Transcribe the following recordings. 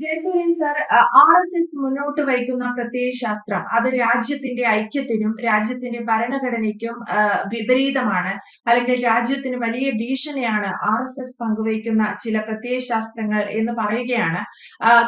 Jayasuryan sir R S S മുന്നോട്ട് വയ്ക്കുന്ന പ്രത്യയശാസ്ത്രം അത് രാജ്യത്തിന്റെ ഐക്യത്തിനും രാജ്യത്തിന്റെ ഭരണഘടനയ്ക്കും വിപരീതമാണ്. അല്ലെങ്കിൽ രാജ്യത്തിന് വലിയ ഭീഷണിയാണ് ആർ എസ് എസ് പങ്കുവയ്ക്കുന്ന ചില പ്രത്യയശാസ്ത്രങ്ങൾ എന്ന് പറയുകയാണ്.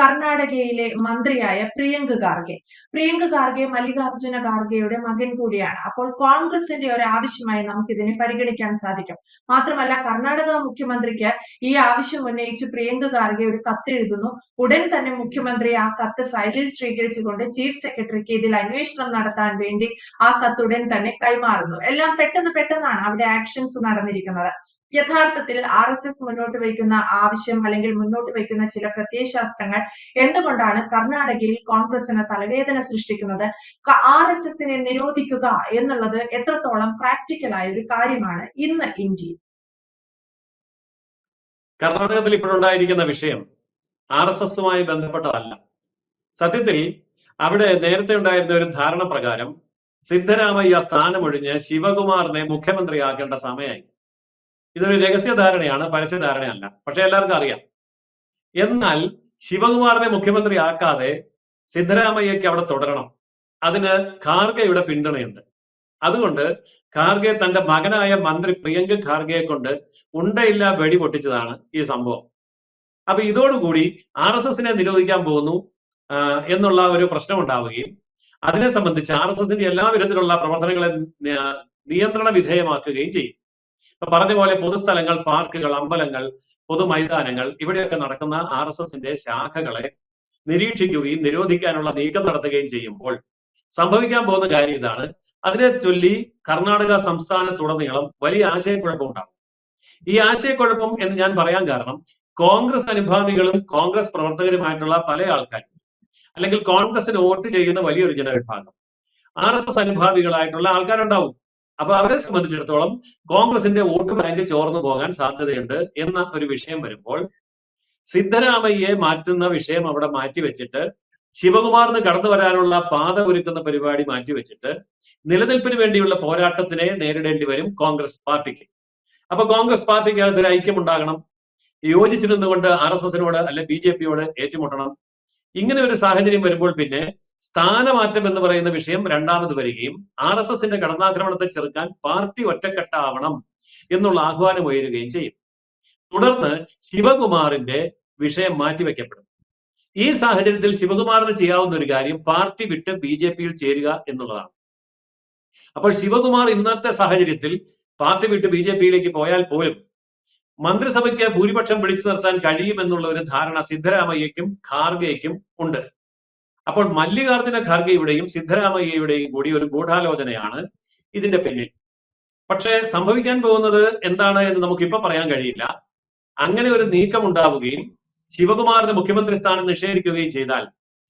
കർണാടകയിലെ മന്ത്രിയായ പ്രിയങ്ക് ഖാർഗെ പ്രിയങ്ക് ഖാർഗെ മല്ലികാർജുന ഖാർഗെയുടെ മകൻ കൂടിയാണ്. അപ്പോൾ കോൺഗ്രസിന്റെ ഒരു ആവശ്യമായി നമുക്ക് ഇതിനെ പരിഗണിക്കാൻ സാധിക്കും. മാത്രമല്ല കർണാടക മുഖ്യമന്ത്രിക്ക് ഈ ആവശ്യം ഉന്നയിച്ച് പ്രിയങ്ക ഖാർഗെ ഒരു കത്തെഴുതുന്നു. ഉടൻ തന്നെ മുഖ്യമന്ത്രി ആ കത്ത് ഫയലിൽ സ്വീകരിച്ചുകൊണ്ട് ചീഫ് സെക്രട്ടറിക്ക് ഇതിൽ അന്വേഷണം നടത്താൻ വേണ്ടി ആ കത്ത് ഉടൻ തന്നെ കൈമാറുന്നു. എല്ലാം പെട്ടെന്ന് പെട്ടെന്നാണ് അവിടെ ആക്ഷൻസ് നടന്നിരിക്കുന്നത്. യഥാർത്ഥത്തിൽ ആർ എസ് എസ് മുന്നോട്ട് വയ്ക്കുന്ന ആവശ്യം അല്ലെങ്കിൽ മുന്നോട്ട് വയ്ക്കുന്ന ചില പ്രത്യയശാസ്ത്രങ്ങൾ എന്തുകൊണ്ടാണ് കർണാടകയിൽ കോൺഗ്രസിന് തലവേദന സൃഷ്ടിക്കുന്നത്? ആർ എസ് എസിനെ നിരോധിക്കുക എന്നുള്ളത് എത്രത്തോളം പ്രാക്ടിക്കലായ ഒരു കാര്യമാണ് ഇന്ന് ഇന്ത്യയിൽ? കർണാടകത്തിൽ ഇപ്പോഴുണ്ടായിരിക്കുന്ന വിഷയം ആർ എസ് എസുമായി ബന്ധപ്പെട്ടതല്ല. സത്യത്തിൽ അവിടെ നേരത്തെ ഉണ്ടായിരുന്ന ഒരു ധാരണ പ്രകാരം സിദ്ധരാമയ്യ സ്ഥാനമൊഴിഞ്ഞ് ശിവകുമാറിനെ മുഖ്യമന്ത്രിയാക്കേണ്ട സമയമായി. ഇതൊരു രഹസ്യ ധാരണയാണ് പരസ്യ ധാരണയല്ല. പക്ഷെ എല്ലാവർക്കും അറിയാം. എന്നാൽ ശിവകുമാറിനെ മുഖ്യമന്ത്രിയാക്കാതെ സിദ്ധരാമയ്യക്ക് അവിടെ തുടരണം. അതിന് ഖാർഗെയുടെ പിന്തുണയുണ്ട്. അതുകൊണ്ട് ഖാർഗെ തന്റെ മകനായ മന്ത്രി പ്രിയങ്ക ഖാർഗെയെ കൊണ്ട് ഉണ്ടയില്ല വെടി പൊട്ടിച്ചതാണ് ഈ സംഭവം. അപ്പൊ ഇതോടുകൂടി ആർ എസ് എസിനെ നിരോധിക്കാൻ പോകുന്നു എന്നുള്ള ഒരു പ്രശ്നം ഉണ്ടാവുകയും അതിനെ സംബന്ധിച്ച് ആർ എസ് എസിന്റെ എല്ലാ വിധത്തിലുള്ള പ്രവർത്തനങ്ങളെ നിയന്ത്രണ വിധേയമാക്കുകയും ചെയ്യും. ഇപ്പൊ പറഞ്ഞ പോലെ പൊതുസ്ഥലങ്ങൾ പാർക്കുകൾ അമ്പലങ്ങൾ പൊതുമൈതാനങ്ങൾ ഇവിടെയൊക്കെ നടക്കുന്ന ആർ എസ് എസിന്റെ ശാഖകളെ നിരീക്ഷിക്കുകയും നിരോധിക്കാനുള്ള നീക്കം നടത്തുകയും ചെയ്യുമ്പോൾ സംഭവിക്കാൻ പോകുന്ന കാര്യം ഇതാണ്. അതിനെ ചൊല്ലി കർണാടക സംസ്ഥാനത്തുടനീളം വലിയ ആശയക്കുഴപ്പം ഉണ്ടാകും. ഈ ആശയക്കുഴപ്പം എന്ന് ഞാൻ പറയാൻ കാരണം കോൺഗ്രസ് അനുഭാവികളും കോൺഗ്രസ് പ്രവർത്തകരുമായിട്ടുള്ള പല ആൾക്കാരും അല്ലെങ്കിൽ കോൺഗ്രസിന് വോട്ട് ചെയ്യുന്ന വലിയൊരു ജനവിഭാഗം ആർ എസ് എസ് അനുഭാവികളായിട്ടുള്ള ആൾക്കാരുണ്ടാവും. അപ്പൊ അവരെ സംബന്ധിച്ചിടത്തോളം കോൺഗ്രസിന്റെ വോട്ട് ബാങ്ക് ചോർന്നു പോകാൻ സാധ്യതയുണ്ട് എന്ന ഒരു വിഷയം വരുമ്പോൾ സിദ്ധരാമയ്യെ മാറ്റുന്ന വിഷയം അവിടെ മാറ്റിവെച്ചിട്ട് ശിവകുമാറിന് കടന്നു വരാനുള്ള പാത ഒരുക്കുന്ന പരിപാടി മാറ്റിവെച്ചിട്ട് നിലനിൽപ്പിന് വേണ്ടിയുള്ള പോരാട്ടത്തിനെ നേരിടേണ്ടി വരും കോൺഗ്രസ് പാർട്ടിക്ക്. അപ്പൊ കോൺഗ്രസ് പാർട്ടിക്ക് അകത്തൊരു ഐക്യമുണ്ടാകണം യോജിച്ചിരുന്നുകൊണ്ട് ആർ എസ് എസിനോട് അല്ലെ ബി ജെ പിയോട് ഏറ്റുമുട്ടണം. ഇങ്ങനെ ഒരു സാഹചര്യം വരുമ്പോൾ പിന്നെ സ്ഥാനമാറ്റം എന്ന് പറയുന്ന വിഷയം രണ്ടാമത് വരികയും ആർ എസ് എസിന്റെ കടന്നാക്രമണത്തെ ചെറുക്കാൻ പാർട്ടി ഒറ്റക്കെട്ടാവണം എന്നുള്ള ആഹ്വാനം ഉയരുകയും ചെയ്യും. തുടർന്ന് ശിവകുമാറിന്റെ വിഷയം മാറ്റിവെക്കപ്പെടും. ഈ സാഹചര്യത്തിൽ ശിവകുമാറിന് ചെയ്യാവുന്ന ഒരു കാര്യം പാർട്ടി വിട്ട് ബി ജെ പിയിൽ ചേരുക എന്നുള്ളതാണ്. അപ്പോൾ ശിവകുമാർ ഇന്നത്തെ സാഹചര്യത്തിൽ പാർട്ടി വിട്ട് ബി ജെ പിയിലേക്ക് പോയാൽ പോലും മന്ത്രിസഭയ്ക്ക് ഭൂരിപക്ഷം പിടിച്ചു നിർത്താൻ കഴിയുമെന്നുള്ള ഒരു ധാരണ സിദ്ധരാമയ്യക്കും ഖാർഗെയ്ക്കും ഉണ്ട്. അപ്പോൾ മല്ലികാർജുന ഖാർഗെയുടെയും സിദ്ധരാമയ്യയുടെയും കൂടി ഒരു ഗൂഢാലോചനയാണ് ഇതിന്റെ പിന്നിൽ. പക്ഷേ സംഭവിക്കാൻ പോകുന്നത് എന്താണ് എന്ന് നമുക്ക് ഇപ്പൊ പറയാൻ കഴിയില്ല. അങ്ങനെ ഒരു നീക്കം ഉണ്ടാവുകയും ശിവകുമാറിന് മുഖ്യമന്ത്രി സ്ഥാനം നിഷേധിക്കുകയും ചെയ്താൽ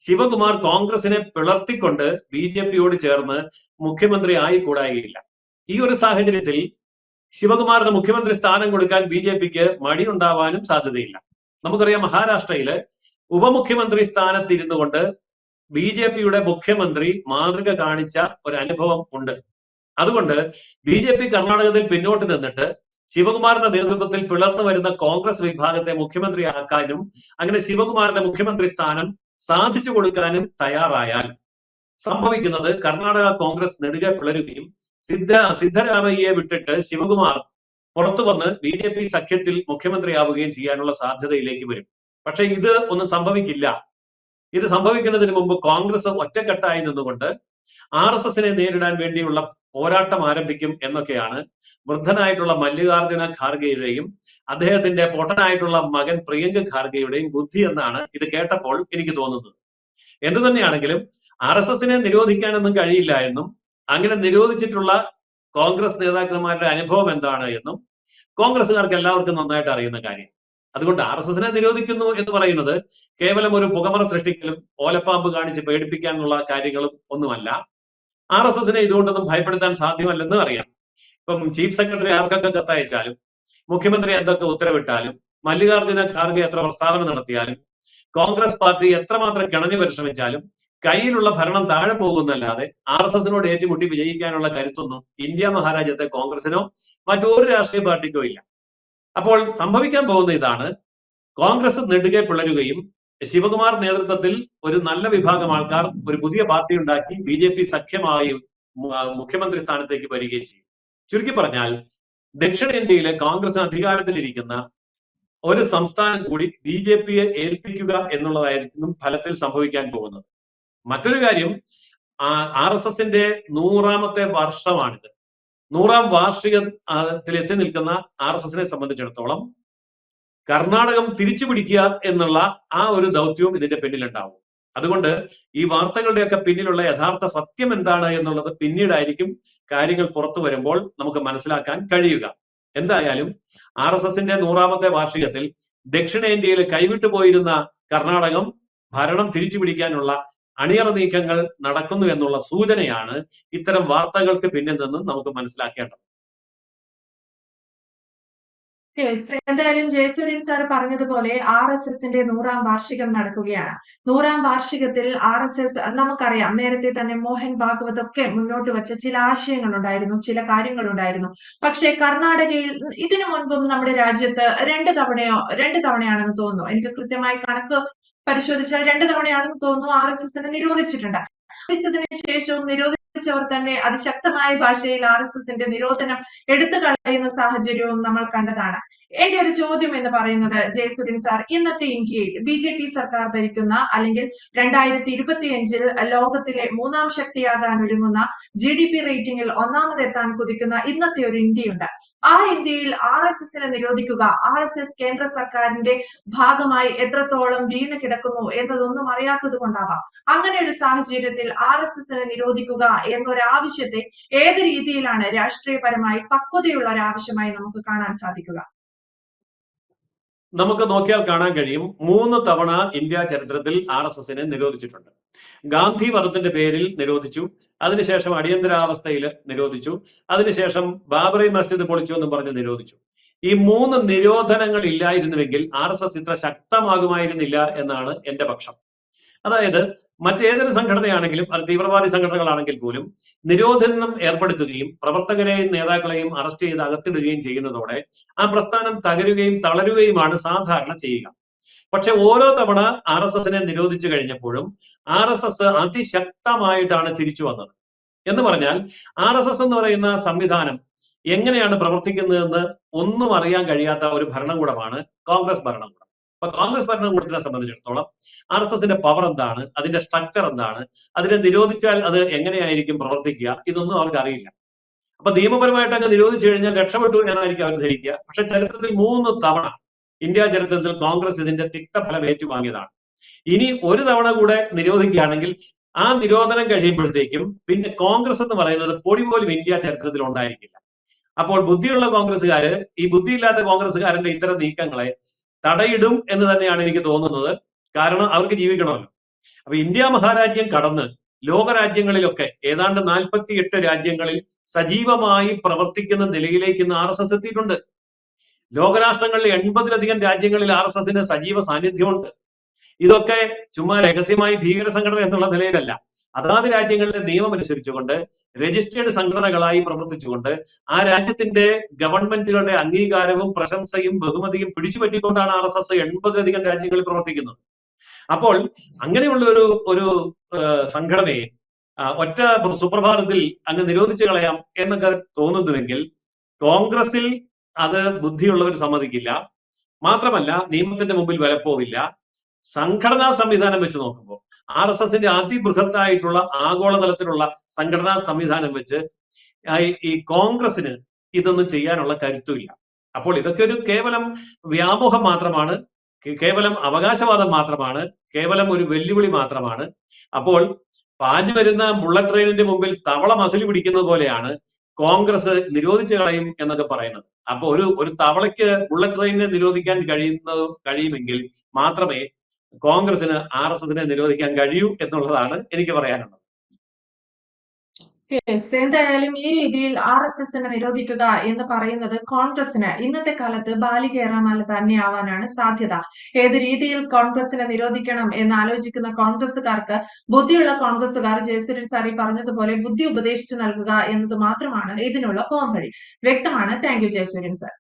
ശിവകുമാർ കോൺഗ്രസിനെ പിളർത്തിക്കൊണ്ട് ബി ജെ പിയോട് ചേർന്ന് മുഖ്യമന്ത്രി ആയിക്കൂടായില്ല ഈ ഒരു സാഹചര്യത്തിൽ ശിവകുമാറിന് മുഖ്യമന്ത്രി സ്ഥാനം കൊടുക്കാൻ ബി ജെ പിക്ക് മടിയുണ്ടാവാനും സാധ്യതയില്ല. നമുക്കറിയാം മഹാരാഷ്ട്രയിൽ ഉപമുഖ്യമന്ത്രി സ്ഥാനത്തിരുന്നു കൊണ്ട് ബി ജെ പിയുടെ മുഖ്യമന്ത്രി മാതൃക കാണിച്ച ഒരു അനുഭവം ഉണ്ട്. അതുകൊണ്ട് ബി ജെ പി കർണാടകത്തിൽ പിന്നോട്ട് നിന്നിട്ട് ശിവകുമാറിന്റെ നേതൃത്വത്തിൽ പിളർന്നു വരുന്ന കോൺഗ്രസ് വിഭാഗത്തെ മുഖ്യമന്ത്രി മുഖ്യമന്ത്രിയാക്കാനും അങ്ങനെ ശിവകുമാറിന്റെ മുഖ്യമന്ത്രി സ്ഥാനം സാധിച്ചു കൊടുക്കാനും തയ്യാറായാൽ സംഭവിക്കുന്നത് കർണാടക കോൺഗ്രസ് നെടുകെ പിളരുകയും സിദ്ധ സിദ്ധരാമയ്യയെ വിട്ടിട്ട് ശിവകുമാർ പുറത്തു വന്ന് ബി ജെ പി സഖ്യത്തിൽ മുഖ്യമന്ത്രിയാവുകയും ചെയ്യാനുള്ള സാധ്യതയിലേക്ക് വരും. പക്ഷെ ഇത് ഒന്നും സംഭവിക്കില്ല. ഇത് സംഭവിക്കുന്നതിന് മുമ്പ് കോൺഗ്രസ് ഒറ്റക്കെട്ടായി നിന്നുകൊണ്ട് ആർ എസ് എസിനെ നേരിടാൻ വേണ്ടിയുള്ള പോരാട്ടം ആരംഭിക്കും എന്നൊക്കെയാണ് വൃദ്ധനായിട്ടുള്ള മല്ലികാർജുന ഖാർഗെയുടെയും അദ്ദേഹത്തിന്റെ പൊട്ടനായിട്ടുള്ള മകൻ പ്രിയങ്ക ഖാർഗെയുടെയും ബുദ്ധി എന്നാണ് ഇത് കേട്ടപ്പോൾ എനിക്ക് തോന്നുന്നത്. എന്തു തന്നെയാണെങ്കിലും ആർ എസ് എസിനെ നിരോധിക്കാനൊന്നും കഴിയില്ല എന്നും അങ്ങനെ നിരോധിച്ചിട്ടുള്ള കോൺഗ്രസ് നേതാക്കന്മാരുടെ അനുഭവം എന്താണ് എന്നും കോൺഗ്രസ്സുകാർക്ക് എല്ലാവർക്കും നന്നായിട്ട് അറിയുന്ന കാര്യം. അതുകൊണ്ട് ആർ എസ് എസിനെ നിരോധിക്കുന്നു എന്ന് പറയുന്നത് കേവലം ഒരു പുകമറ സൃഷ്ടിക്കലും ഓലപ്പാമ്പ് കാണിച്ച് പേടിപ്പിക്കാനുള്ള കാര്യങ്ങളും ഒന്നുമല്ല. ആർ എസ് എസിനെ ഇതുകൊണ്ടൊന്നും ഭയപ്പെടുത്താൻ സാധ്യമല്ലെന്ന് അറിയാം. ഇപ്പം ചീഫ് സെക്രട്ടറി ആർക്കൊക്കെ കത്തയച്ചാലും മുഖ്യമന്ത്രി എന്തൊക്കെ ഉത്തരവിട്ടാലും മല്ലികാർജുന ഖാർഗെ എത്ര പ്രസ്താവന നടത്തിയാലും കോൺഗ്രസ് പാർട്ടി എത്രമാത്രം കിണഞ്ഞു പരിശ്രമിച്ചാലും കയ്യിലുള്ള ഭരണം താഴെ പോകുന്നല്ലാതെ ആർ എസ് എസിനോട് ഏറ്റുമുട്ടി വിജയിക്കാനുള്ള കരുത്തൊന്നും ഇന്ത്യ മഹാരാജ്യത്തെ കോൺഗ്രസിനോ മറ്റൊരു രാഷ്ട്രീയ പാർട്ടിക്കോ ഇല്ല. അപ്പോൾ സംഭവിക്കാൻ പോകുന്ന ഇതാണ്. കോൺഗ്രസ് നെടുകെ പിളരുകയും ശിവകുമാർ നേതൃത്വത്തിൽ ഒരു നല്ല വിഭാഗം ആൾക്കാർ ഒരു പുതിയ പാർട്ടി ഉണ്ടാക്കി ബി ജെ പി സഖ്യമായി മുഖ്യമന്ത്രി സ്ഥാനത്തേക്ക് വരികയും ചെയ്യും. ചുരുക്കി പറഞ്ഞാൽ ദക്ഷിണേന്ത്യയിലെ കോൺഗ്രസ് അധികാരത്തിലിരിക്കുന്ന ഒരു സംസ്ഥാനം കൂടി ബി ജെ പിയെ ഏൽപ്പിക്കുക എന്നുള്ളതായിരിക്കും ഫലത്തിൽ സംഭവിക്കാൻ പോകുന്നത്. മറ്റൊരു കാര്യം ആർ എസ് എസിന്റെ നൂറാമത്തെ വർഷമാണിത്. നൂറാം വാർഷികത്തിൽ എത്തി നിൽക്കുന്ന ആർ എസ് എസിനെ സംബന്ധിച്ചിടത്തോളം കർണാടകം തിരിച്ചു പിടിക്കുക എന്നുള്ള ആ ഒരു ദൗത്യവും ഇതിന്റെ പിന്നിലുണ്ടാവും. അതുകൊണ്ട് ഈ വാർത്തകളുടെയൊക്കെ പിന്നിലുള്ള യഥാർത്ഥ സത്യം എന്താണ് എന്നുള്ളത് പിന്നീടായിരിക്കും കാര്യങ്ങൾ പുറത്തു വരുമ്പോൾ നമുക്ക് മനസ്സിലാക്കാൻ കഴിയുക. എന്തായാലും ആർ എസ് എസിന്റെ നൂറാമത്തെ വാർഷികത്തിൽ ദക്ഷിണേന്ത്യയിൽ കൈവിട്ടു പോയിരുന്ന കർണാടകം ഭരണം തിരിച്ചു പിടിക്കാനുള്ള അണിയറ നീക്കങ്ങൾ നടക്കുന്നു എന്നുള്ള സൂചനയാണ് ഇത്തരം വാർത്തകൾക്ക് പിന്നിൽ നിന്നും നമുക്ക് മനസ്സിലാക്കേണ്ടത്. എന്തായാലും ജയസൂര്യൻ സാർ പറഞ്ഞതുപോലെ ആർ എസ് എസിന്റെ നൂറാം വാർഷികം നടക്കുകയാണ്. നൂറാം വാർഷികത്തിൽ ആർ എസ് എസ് നമുക്കറിയാം നേരത്തെ തന്നെ മോഹൻ ഭാഗവത് ഒക്കെ മുന്നോട്ട് വെച്ച ചില ആശയങ്ങൾ ഉണ്ടായിരുന്നു ചില കാര്യങ്ങൾ ഉണ്ടായിരുന്നു പക്ഷേ കർണാടകയിൽ ഇതിനു മുൻപും നമ്മുടെ രാജ്യത്ത് രണ്ട് തവണയോ രണ്ട് തവണയാണെന്ന് തോന്നുന്നു. എനിക്ക് കൃത്യമായി കണക്ക് പരിശോധിച്ചാൽ രണ്ട് തവണയാണെന്ന് തോന്നുന്നു ആർ എസ് എസിനെ നിരോധിച്ചിട്ടുണ്ട്. നിരോധിച്ചതിന് ശേഷവും നിരോധിച്ചവർ തന്നെ അതിശക്തമായ ഭാഷയിൽ ആർ എസ് എസിന്റെ നിരോധനം എടുത്തു കളയുന്ന സാഹചര്യവും നമ്മൾ കണ്ടതാണ്. എന്റെ ഒരു ചോദ്യം എന്ന് പറയുന്നത് ജയസുദിൻ സാർ ഇന്നത്തെ ഇന്ത്യയിൽ ബി ജെ പി സർക്കാർ ഭരിക്കുന്ന അല്ലെങ്കിൽ രണ്ടായിരത്തി ഇരുപത്തിയഞ്ചിൽ ലോകത്തിലെ മൂന്നാം ശക്തിയാകാൻ ഒരുങ്ങുന്ന ജി ഡി പി റേറ്റിംഗിൽ ഒന്നാമതെത്താൻ കുതിക്കുന്ന ഇന്നത്തെ ഒരു ഇന്ത്യയുണ്ട്. ആ ഇന്ത്യയിൽ ആർ എസ് എസിനെ നിരോധിക്കുക ആർ എസ് എസ് കേന്ദ്ര സർക്കാരിന്റെ ഭാഗമായി എത്രത്തോളം വീണ് കിടക്കുന്നു എന്നതൊന്നും അറിയാത്തത് കൊണ്ടാവാം. അങ്ങനെ ഒരു സാഹചര്യത്തിൽ ആർ എസ് എസിനെ നിരോധിക്കുക എന്നൊരാവശ്യത്തെ ഏത് രീതിയിലാണ് രാഷ്ട്രീയപരമായി പക്വതയുള്ള ഒരു ആവശ്യമായി നമുക്ക് കാണാൻ സാധിക്കുക? നമുക്ക് നോക്കിയാൽ കാണാൻ കഴിയും മൂന്ന് തവണ ഇന്ത്യ ചരിത്രത്തിൽ ആർ എസ് എസിനെ നിരോധിച്ചിട്ടുണ്ട്. ഗാന്ധി വധത്തിന്റെ പേരിൽ നിരോധിച്ചു അതിനുശേഷം അടിയന്തരാവസ്ഥയിൽ നിരോധിച്ചു അതിനുശേഷം ബാബറി മസ്ജിദ് പൊളിച്ചു എന്നും പറഞ്ഞ് നിരോധിച്ചു. ഈ മൂന്ന് നിരോധനങ്ങൾ ഇല്ലായിരുന്നുവെങ്കിൽ ആർ എസ് എസ് ഇത്ര ശക്തമാകുമായിരുന്നില്ല എന്നാണ് എന്റെ പക്ഷം. അതായത് മറ്റേതൊരു സംഘടനയാണെങ്കിലും അത് തീവ്രവാദി സംഘടനകളാണെങ്കിൽ പോലും നിരോധനം ഏർപ്പെടുത്തുകയും പ്രവർത്തകരെയും നേതാക്കളെയും അറസ്റ്റ് ചെയ്ത് അകത്തിടുകയും ചെയ്യുന്നതോടെ ആ പ്രസ്ഥാനം തകരുകയും തളരുകയുമാണ് സാധാരണ ചെയ്യുക. പക്ഷെ ഓരോ തവണ ആർ എസ് എസിനെ നിരോധിച്ചു കഴിഞ്ഞപ്പോഴും ആർ എസ് എസ് അതിശക്തമായിട്ടാണ് തിരിച്ചു വന്നത്. എന്ന് പറഞ്ഞാൽ ആർ എസ് എസ് എന്ന് പറയുന്ന സംവിധാനം എങ്ങനെയാണ് പ്രവർത്തിക്കുന്നതെന്ന് ഒന്നും അറിയാൻ കഴിയാത്ത ഒരു ഭരണകൂടമാണ് കോൺഗ്രസ് ഭരണകൂടം. അപ്പൊ കോൺഗ്രസ് ഭരണകൂടത്തിനെ സംബന്ധിച്ചിടത്തോളം ആർ എസ് എസിന്റെ പവർ എന്താണ്? അതിന്റെ സ്ട്രക്ചർ എന്താണ്? അതിനെ നിരോധിച്ചാൽ അത് എങ്ങനെയായിരിക്കും പ്രവർത്തിക്കുക? ഇതൊന്നും അവർക്ക് അറിയില്ല. അപ്പൊ നിയമപരമായിട്ട് അങ്ങ് നിരോധിച്ചു കഴിഞ്ഞാൽ രക്ഷപ്പെട്ടു എന്നായിരിക്കും അവർ ധരിക്കുക. പക്ഷെ ചരിത്രത്തിൽ മൂന്ന് തവണ ഇന്ത്യ ചരിത്രത്തിൽ കോൺഗ്രസ് ഇതിന്റെ തിക്തഫലം ഏറ്റുവാങ്ങിയതാണ്. ഇനി ഒരു തവണ കൂടെ നിരോധിക്കുകയാണെങ്കിൽ ആ നിരോധനം കഴിയുമ്പോഴത്തേക്കും പിന്നെ കോൺഗ്രസ് എന്ന് പറയുന്നത് പൊടി പോലും ഇന്ത്യ ചരിത്രത്തിൽ ഉണ്ടായിരിക്കില്ല. അപ്പോൾ ബുദ്ധിയുള്ള കോൺഗ്രസ്സുകാര് ഈ ബുദ്ധിയില്ലാത്ത കോൺഗ്രസ്സുകാരന്റെ ഇത്തരം നീക്കങ്ങളെ തടയിടും എന്ന് തന്നെയാണ് എനിക്ക് തോന്നുന്നത്. കാരണം അവർക്ക് ജീവിക്കണമല്ലോ. അപ്പൊ ഇന്ത്യ മഹാരാജ്യം കടന്ന് ലോകരാജ്യങ്ങളിലൊക്കെ ഏതാണ്ട് നാൽപ്പത്തി എട്ട് രാജ്യങ്ങളിൽ സജീവമായി പ്രവർത്തിക്കുന്ന നിലയിലേക്ക് ഇന്ന് ആർ എസ് എസ് എത്തിയിട്ടുണ്ട്. ലോകരാഷ്ട്രങ്ങളിൽ എൺപതിലധികം രാജ്യങ്ങളിൽ ആർ എസ് എസിന് സജീവ സാന്നിധ്യമുണ്ട്. ഇതൊക്കെ ചുമ്മാ രഹസ്യമായി ഭീകര സംഘടന എന്നുള്ള നിലയിലല്ല. അതാത് രാജ്യങ്ങളിലെ നിയമം അനുസരിച്ചുകൊണ്ട് രജിസ്റ്റേർഡ് സംഘടനകളായി പ്രവർത്തിച്ചുകൊണ്ട് ആ രാജ്യത്തിന്റെ ഗവൺമെന്റുകളുടെ അംഗീകാരവും പ്രശംസയും ബഹുമതിയും പിടിച്ചുപറ്റിക്കൊണ്ടാണ് ആർ എസ് എസ് എൺപതിലധികം രാജ്യങ്ങളിൽ പ്രവർത്തിക്കുന്നത്. അപ്പോൾ അങ്ങനെയുള്ള ഒരു ഒരു സംഘടനയെ ഒറ്റ സുപ്രഭാതത്തിൽ അങ്ങ് നിരോധിച്ചു കളയാം എന്നൊക്കെ തോന്നുന്നുവെങ്കിൽ കോൺഗ്രസിൽ അത് ബുദ്ധിയുള്ളവർ സമ്മതിക്കില്ല. മാത്രമല്ല നിയമത്തിന്റെ മുമ്പിൽ വിലപ്പോവില്ല. സംഘടനാ സംവിധാനം വെച്ച് നോക്കുമ്പോൾ ആർ എസ് എസിന്റെ അതിബൃഹത്തായിട്ടുള്ള ആഗോളതലത്തിലുള്ള സംഘടനാ സംവിധാനം വെച്ച് ഈ- കോൺഗ്രസിന് ഇതൊന്നും ചെയ്യാനുള്ള കരുത്തുമില്ല. അപ്പോൾ ഇതൊക്കെ ഒരു കേവലം വ്യാമോഹം മാത്രമാണ് കേവലം അവകാശവാദം മാത്രമാണ് കേവലം ഒരു വെല്ലുവിളി മാത്രമാണ്. അപ്പോൾ പാഞ്ഞു വരുന്ന ബുള്ളറ്റ് ട്രെയിനിന്റെ മുമ്പിൽ തവള മസിൽ പിടിക്കുന്നത് പോലെയാണ് കോൺഗ്രസ് നിരോധിച്ചു കളയും എന്നൊക്കെ പറയുന്നത്. അപ്പൊ ഒരു ഒരു തവളയ്ക്ക് ബുള്ളറ്റ് ട്രെയിനിനെ നിരോധിക്കാൻ കഴിയുന്ന കഴിയുമെങ്കിൽ മാത്രമേ കോൺഗ്രസിന് ആർ എസ് എസിനെ നിരോധിക്കാൻ കഴിയൂ എന്നുള്ളതാണ് എനിക്ക് പറയാനുള്ളത്. എന്തായാലും ഈ രീതിയിൽ ആർ എസ് എസിനെ നിരോധിക്കുക എന്ന് പറയുന്നത് കോൺഗ്രസിന് ഇന്നത്തെ കാലത്ത് ബാലികേറാമല തന്നെയാവാനാണ് സാധ്യത. ഏത് രീതിയിൽ കോൺഗ്രസിനെ നിരോധിക്കണം എന്ന് ആലോചിക്കുന്ന കോൺഗ്രസുകാർക്ക് ബുദ്ധിയുള്ള കോൺഗ്രസുകാർ ജയസൂര്യൻ സാറി പറഞ്ഞതുപോലെ ബുദ്ധി ഉപദേശിച്ചു നൽകുക എന്നത് മാത്രമാണ് ഇതിനുള്ള പോംവഴി. വ്യക്തമാണ്. Thank you Jayasuryan sir.